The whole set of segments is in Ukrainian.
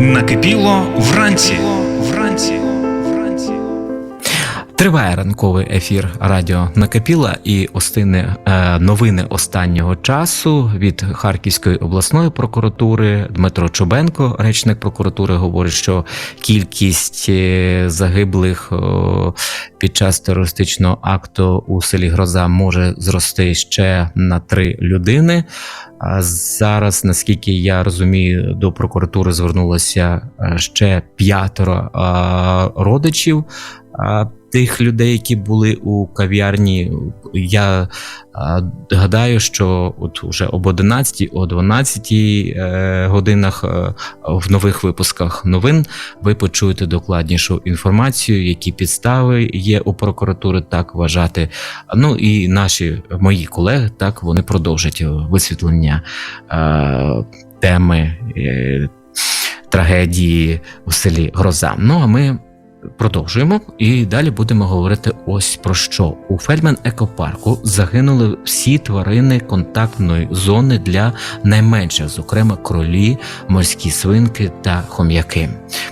Накипіло вранці. Триває ранковий ефір радіо Накипіла і остини е, новини останнього часу від Харківської обласної прокуратури Дмитро Чубенко, речник прокуратури, говорить, що кількість е, загиблих під час терористичного акту у селі Гроза може зрости ще на три людини. А зараз, наскільки я розумію, до прокуратури звернулося е, ще п'ятеро родичів а, тих людей, які були у кав'ярні. Я а, гадаю, що от уже об 11, о 12 е, годинах е, в нових випусках новин ви почуєте докладнішу інформацію, які підстави є у прокуратури так вважати. Ну і наші мої колеги так вони продовжать висвітлення е, теми. Е, Трагедії у селі Гроза. Ну а ми Продовжуємо і далі будемо говорити ось про що у Фельдман екопарку загинули всі тварини контактної зони для найменших, зокрема кролі, морські свинки та хом'яки.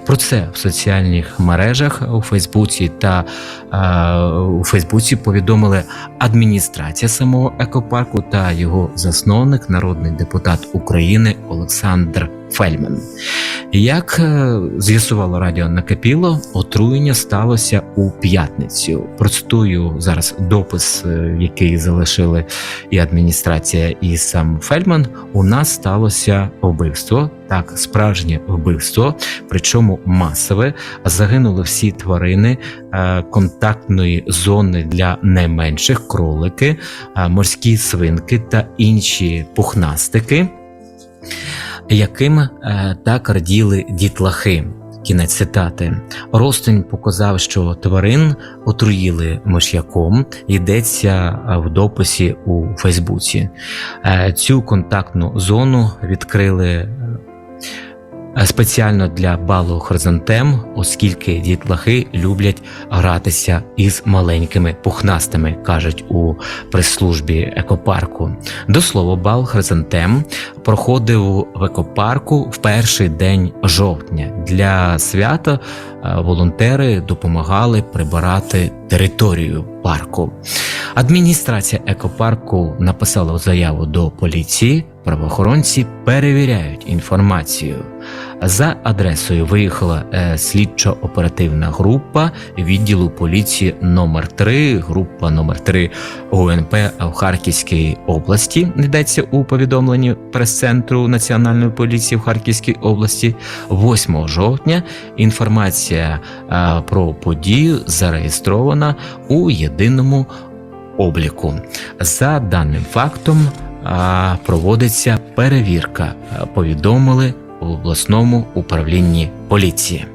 Про це в соціальних мережах у Фейсбуці та е, у Фейсбуці повідомили адміністрація самого екопарку та його засновник, народний депутат України Олександр Фельдман. Як е, з'ясувало радіо накипіло, отруєння сталося у п'ятницю. Процитую зараз допис, е, який залишили і адміністрація, і сам Фельдман. У нас сталося вбивство. Так, справжнє вбивство, причому масове. Загинули всі тварини е, контактної зони для найменших кролики, морські свинки та інші пухнастики яким е, так раділи дітлахи. Кінець цитати. Ростень показав, що тварин отруїли миш'яком. Йдеться в дописі у Фейсбуці. Е, Цю контактну зону відкрили е, спеціально для балу хризантем, оскільки дітлахи люблять гратися із маленькими пухнастими, кажуть у прес-службі екопарку. До слова, бал хризантем проходив в екопарку в перший день жовтня. Для свята е, волонтери допомагали прибирати територію парку. Адміністрація екопарку написала заяву до поліції. Правоохоронці перевіряють інформацію. За адресою виїхала е, слідчо-оперативна група відділу поліції номер 3 група номер 3 ГУНП в Харківській області. Йдеться у повідомленні прес-центру Національної поліції в Харківській області. 8 жовтня інформація е, про подію зареєстрована у єдиному обліку. За даним фактом проводиться перевірка. Повідомили у обласному управлінні поліції.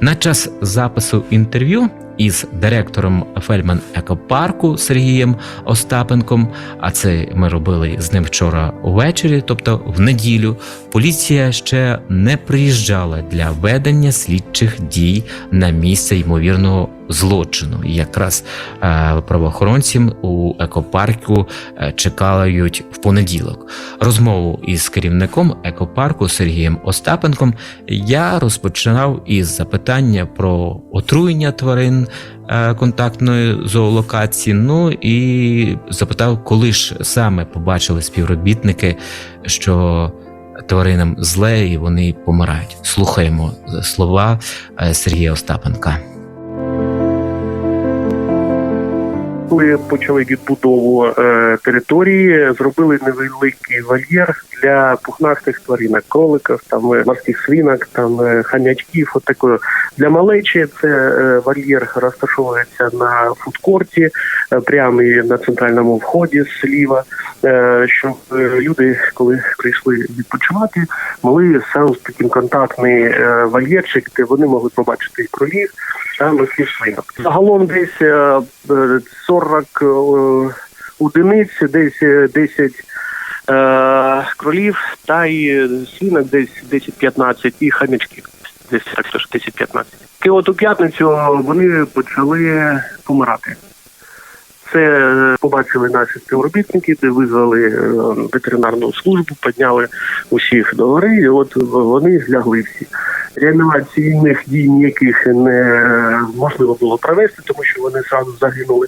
На час запису інтерв'ю із директором Фельдман екопарку Сергієм Остапенком. А це ми робили з ним вчора увечері, тобто в неділю. Поліція ще не приїжджала для ведення слідчих дій на місце ймовірного злочину. І якраз е, правоохоронці у екопарку е, чекають в понеділок. Розмову із керівником екопарку Сергієм Остапенком я розпочинав із запитання про отруєння тварин контактної зоолокації. Ну і запитав, коли ж саме побачили співробітники, що тваринам зле і вони помирають. Слухаємо слова е, Сергія Остапенка. Коли почали відбудову е, території, зробили невеликий вольєр для пухнастих тваринок, кроликів, там е, морських свинок, там е, хам'ячків. От такої. Для малечі це е, вольєр розташовується на фудкорті, е, прямо на центральному вході зліва, е, щоб е, люди, коли прийшли відпочивати, могли сам таким контактний е, вольєрчик, де вони могли побачити і кролів, та морських свинок. Загалом десь е, е, 40 е, одиниць, десь е, 10 е, кролів, та й свинок десь 10-15 і хам'ячків. Десь так теж 10-15. І от у п'ятницю вони почали помирати. Це е, побачили наші співробітники, де визвали е, ветеринарну службу, підняли усіх до гори, і от вони лягли всі. реанімаційних дій ніяких не можливо було провести, тому що вони зразу загинули.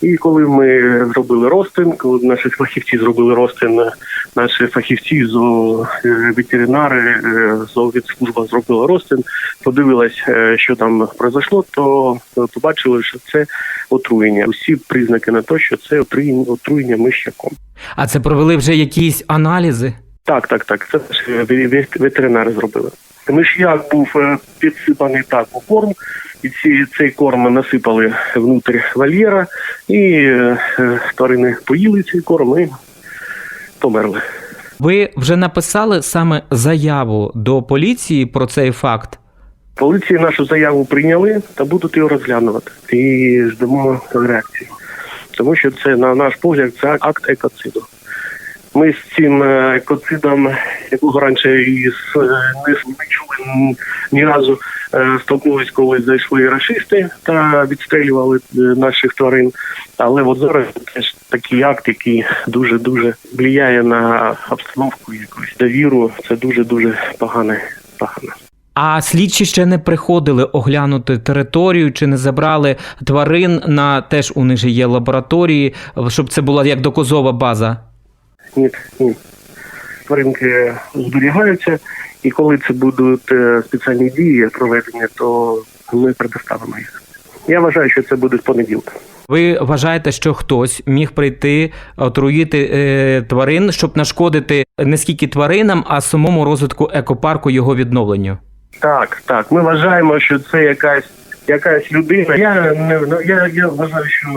І коли ми зробили розтин, коли наші фахівці зробили розтин, наші фахівці зо е, ветеринари, зоовідслужба зробила розтин, подивилась, що там произошло, то побачили, що це отруєння. Усі признаки на те, що це отруєння, отруєння миш'яком. А це провели вже якісь аналізи? Так, так, так. Це ве- ветеринари зробили. Миш'як був е, підсипаний так у корм, і ці, цей корм насипали внутрі вольєра, і е, е, тварини поїли цей корм і померли. Ви вже написали саме заяву до поліції про цей факт? Поліції нашу заяву прийняли та будуть його розглянувати. І ждемо реакції. Тому що це, на наш погляд, це акт екоциду. Ми з цим е, екоцидом, якого раніше і е, не, чули ні разу, е, столкнулись, коли зайшли рашисти та відстрілювали наших тварин. Але от зараз теж такий акт, який дуже дуже впливає на обстановку, якусь довіру. Це дуже дуже погане. погано. А слідчі ще не приходили оглянути територію чи не забрали тварин на теж у них же є лабораторії, щоб це була як доказова база. Ні, ні. Тваринки зберігаються, і коли це будуть е, спеціальні дії проведені, то ми предоставимо їх. Я вважаю, що це буде з понеділка. Ви вважаєте, що хтось міг прийти отруїти е, тварин, щоб нашкодити не скільки тваринам, а самому розвитку екопарку його відновленню? Так, так. Ми вважаємо, що це якась якась людина. Я не ну, я, я вважаю, що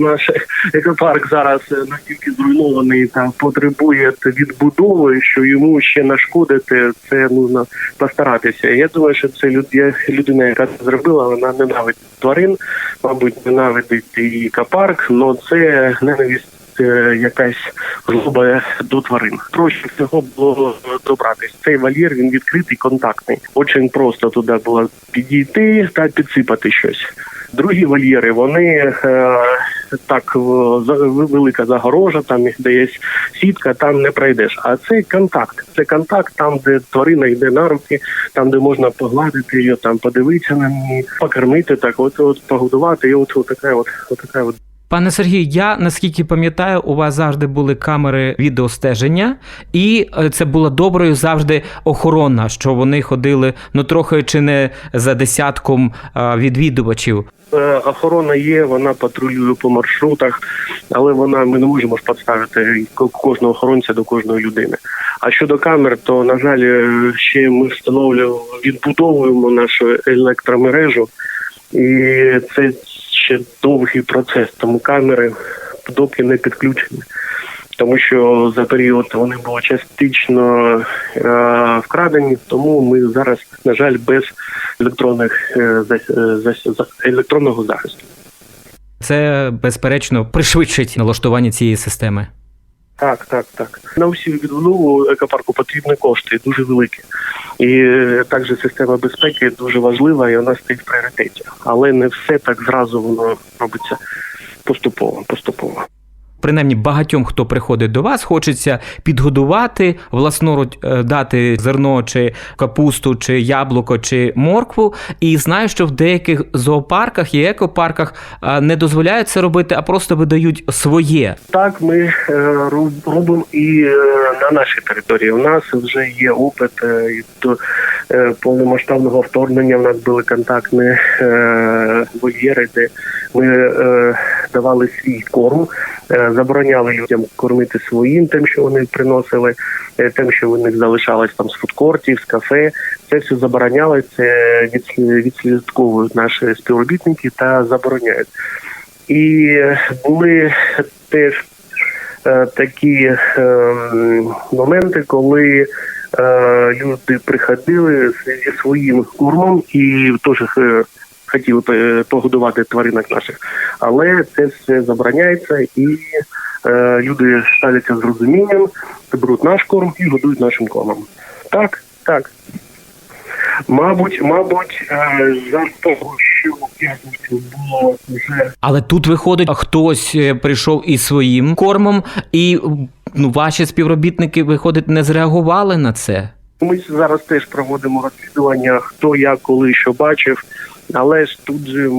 наш екопарк зараз настільки зруйнований та потребує відбудови, що йому ще нашкодити це нужно постаратися. Я думаю, що це люд- людина, яка це зробила, вона ненавидить тварин, мабуть, ненавидить і екопарк, але це ненависть. Е, Якась злоба до тварин. Проще всього було добратись. Цей вольєр він відкритий, контактний. Очень просто туди було підійти та підсипати щось. Другі вольєри, вони е, так велика загорожа, там де є сітка, там не пройдеш. А це контакт. Це контакт там, де тварина йде на руки, там де можна погладити її, там подивитися на неї, покормити, так от, от погодувати. І от, от така от, от така от Пане Сергію, я наскільки пам'ятаю, у вас завжди були камери відеостеження, і е, це була доброю завжди охорона, що вони ходили ну трохи чи не за десятком відвідувачів. Е, Охорона є, вона патрулює по маршрутах, але вона ми не можемо ж підставити кожного охоронця до кожної людини. А щодо камер, то на жаль, е, ще ми встановлюємо, відбудовуємо нашу електромережу, і це ще довгий процес. Тому камери доки не підключені. Тому що за період вони були частично е, вкрадені, тому ми зараз, на жаль, без електронних е, за, е, за- електронного захисту. Це безперечно пришвидшить налаштування цієї системи. Так, так, так. На усі відбудову екопарку потрібні кошти, дуже великі. І е, також система безпеки дуже важлива, і вона стоїть в пріоритеті. Але не все так зразу воно робиться поступово, поступово. Принаймні багатьом, хто приходить до вас, хочеться підгодувати, власноруч е, дати зерно чи капусту, чи яблуко, чи моркву. І знаю, що в деяких зоопарках і екопарках е, не дозволяють це робити, а просто видають своє. Так, ми е, робимо і на нашій території. У нас вже є опит до повномасштабного вторгнення. У нас були контактні вольєри, де ми давали свій корм, е, забороняли людям кормити своїм, тим, що вони приносили, е, тим, що у них залишалось там з фудкортів, з кафе. Це все заборонялось, це відслі- відслідковують наші співробітники та забороняють. І були теж е, такі е, моменти, коли люди приходили зі своїм кормом і теж хотіли е, погодувати тваринок наших, але це все забороняється і е, люди ставляться з розумінням, беруть наш корм і годують нашим кормом. Так, так. Мабуть, мабуть, е, за того, що було вже Але тут виходить, хтось прийшов із своїм кормом, і ну, ваші співробітники, виходить, не зреагували на це. Ми зараз теж проводимо розслідування, хто як коли що бачив, але ж тут же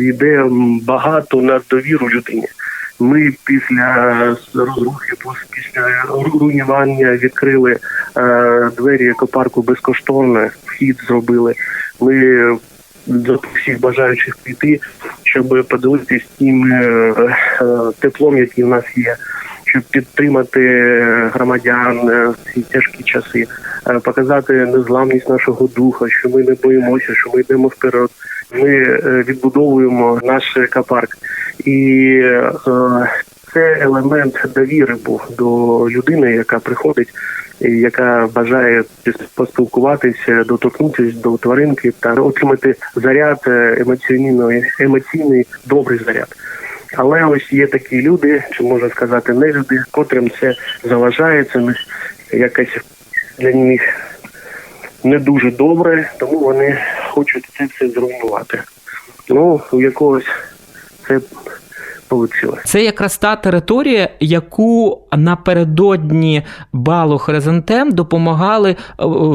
йде багато на довіру людині. Ми після розрухи, після руйнування відкрили е, двері екопарку безкоштовно, вхід зробили. Ми до всіх бажаючих піти, щоб поділитися тим е, е, теплом, який в нас є, щоб підтримати громадян е, в ці тяжкі часи, е, показати незламність нашого духа, що ми не боїмося, що ми йдемо вперед. Ми е, відбудовуємо наш екопарк. І е, це елемент довіри був до людини, яка приходить, яка бажає поспілкуватися, доторкнутися до тваринки та отримати заряд е, емоційний, емоційний добрий заряд. Але ось є такі люди, чи можна сказати, не люди, котрим це заважає, це не- якась для них не дуже добре, тому вони хочуть це все зруйнувати. Ну, у якогось це вийшло. Це якраз та територія, яку напередодні балу Хризантем допомагали е,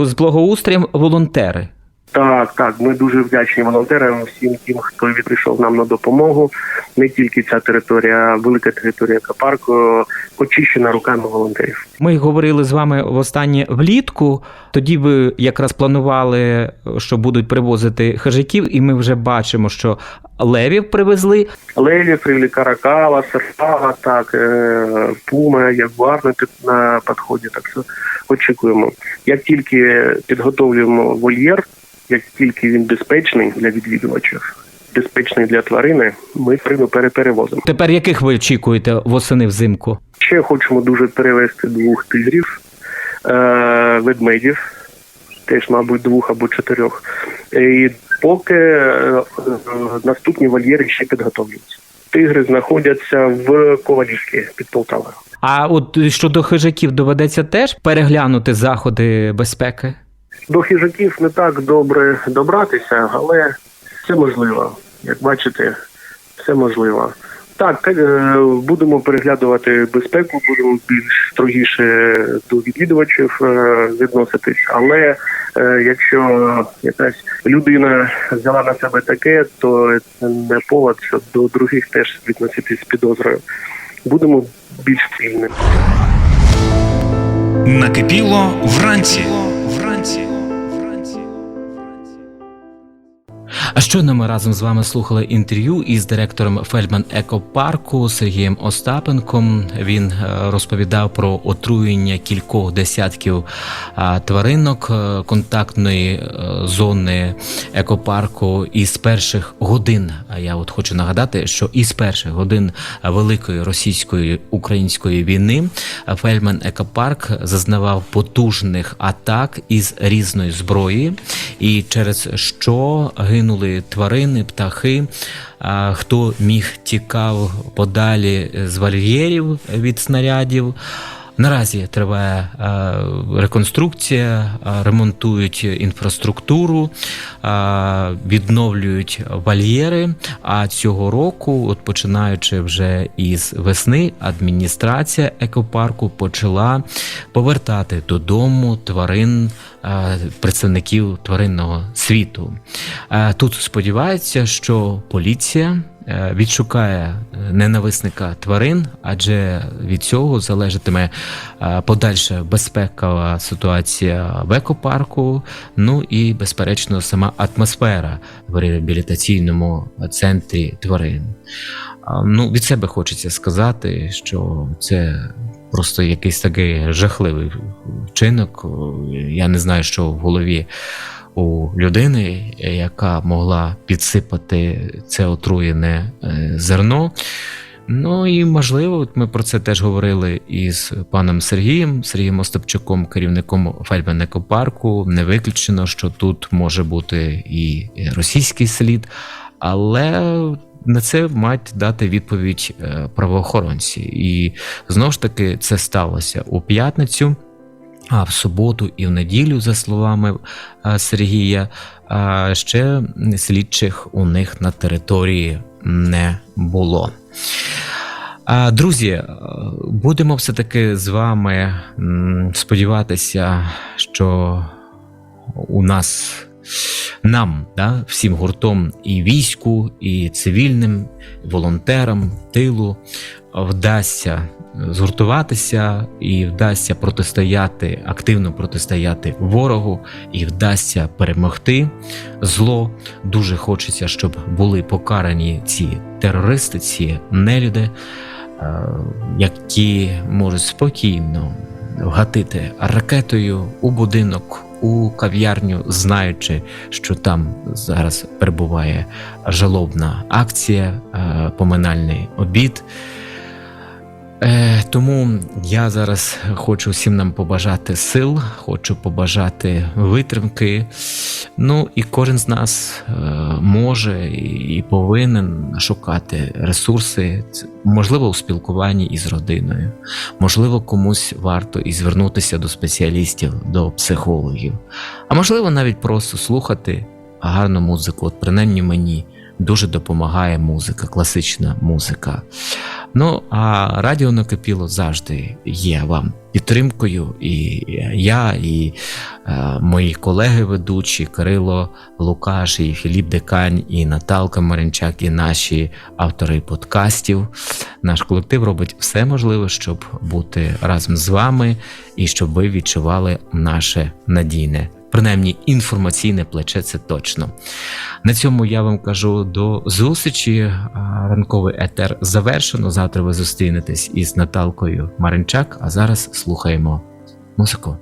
з благоустроєм волонтери. Так, так, ми дуже вдячні волонтерам, всім тим, хто прийшов нам на допомогу. Не тільки ця територія, велика територія екопарку очищена руками волонтерів. Ми говорили з вами востаннє влітку. Тоді ви якраз планували, що будуть привозити хижаків, і ми вже бачимо, що левів привезли. Леві, привели каракала, серпага, так, е, пума, ягуар на підході. Так що очікуємо. Як тільки підготовлюємо вольєр, як тільки він безпечний для відвідувачів, безпечний для тварини, ми тварину переперевозимо. Тепер яких ви очікуєте восени взимку? Ще хочемо дуже перевезти двох тигрів, е, ведмедів, теж, мабуть, двох або чотирьох. І поки е, е, наступні вольєри ще підготовлюються. Тигри знаходяться в Ковалівській під Полтавою. А от щодо хижаків доведеться теж переглянути заходи безпеки. До хижаків не так добре добратися, але це можливо. Як бачите, все можливо. Так, е, будемо переглядувати безпеку, будемо більш строгіше до відвідувачів е, відноситись. Але е, якщо якась людина взяла на себе таке, то це не повод, щоб до других теж відноситись з підозрою. Будемо більш цільними. Накипіло вранці. Вранці. Щойно ми разом з вами слухали інтерв'ю із директором Фельдман Екопарку Сергієм Остапенком. Він е, розповідав про отруєння кількох десятків тваринок е, контактної е, зони екопарку із перших годин. А я от хочу нагадати, що із перших годин великої російської української війни Фельдман Екопарк зазнавав потужних атак із різної зброї, і через що гинули тварини, птахи. Хто міг тікав подалі з вольєрів від снарядів. Наразі триває е, реконструкція, е, ремонтують інфраструктуру, е, відновлюють вольєри. А цього року, от починаючи вже із весни, адміністрація екопарку почала повертати додому тварин. Представників тваринного світу тут сподіваються, що поліція відшукає е, ненависника тварин, адже від цього залежатиме е, подальша безпекова ситуація в екопарку. Ну і безперечно сама атмосфера в реабілітаційному центрі тварин. Ну, від себе хочеться сказати, що це просто якийсь такий жахливий вчинок. Я не знаю, що в голові у людини, яка могла підсипати це отруєне е, зерно. Ну і можливо, ми про це теж говорили із паном Сергієм, Сергієм Остапчуком, керівником Фельдман екопарку. Не виключено, що тут може бути і російський слід, але на це мають дати відповідь е, правоохоронці. І знову ж таки це сталося у п'ятницю. А в суботу і в неділю, за словами е, Сергія, е, ще слідчих у них на території не було. Друзі, е, будемо все-таки з вами сподіватися, що у нас нам, да, всім гуртом, і війську, і цивільним, і волонтерам, тилу вдасться згуртуватися і вдасться протистояти, активно протистояти ворогу, і вдасться перемогти зло. Дуже хочеться, щоб були покарані ці терористи, ці нелюди, е, які можуть спокійно вгатити ракетою у будинок, у кав'ярню, знаючи, що там зараз перебуває жалобна акція, е, поминальний обід. Е, тому я зараз хочу всім нам побажати сил, хочу побажати витримки. Ну і кожен з нас е, може і повинен шукати ресурси, можливо, у спілкуванні із родиною, можливо, комусь варто і звернутися до спеціалістів, до психологів, а можливо, навіть просто слухати гарну музику. От принаймні мені дуже допомагає музика, класична музика. Ну, а радіо накипіло завжди є вам підтримкою. І я, і е, мої колеги ведучі Кирило Лукаш, і Філіп Декань, і Наталка Маринчак, і наші автори подкастів. Наш колектив робить все можливе, щоб бути разом з вами і щоб ви відчували наше надійне. Принаймні інформаційне плече це точно. На цьому я вам кажу до зустрічі. Ранковий етер завершено. Завтра ви зустрінетесь із Наталкою Маринчак. А зараз слухаємо музику.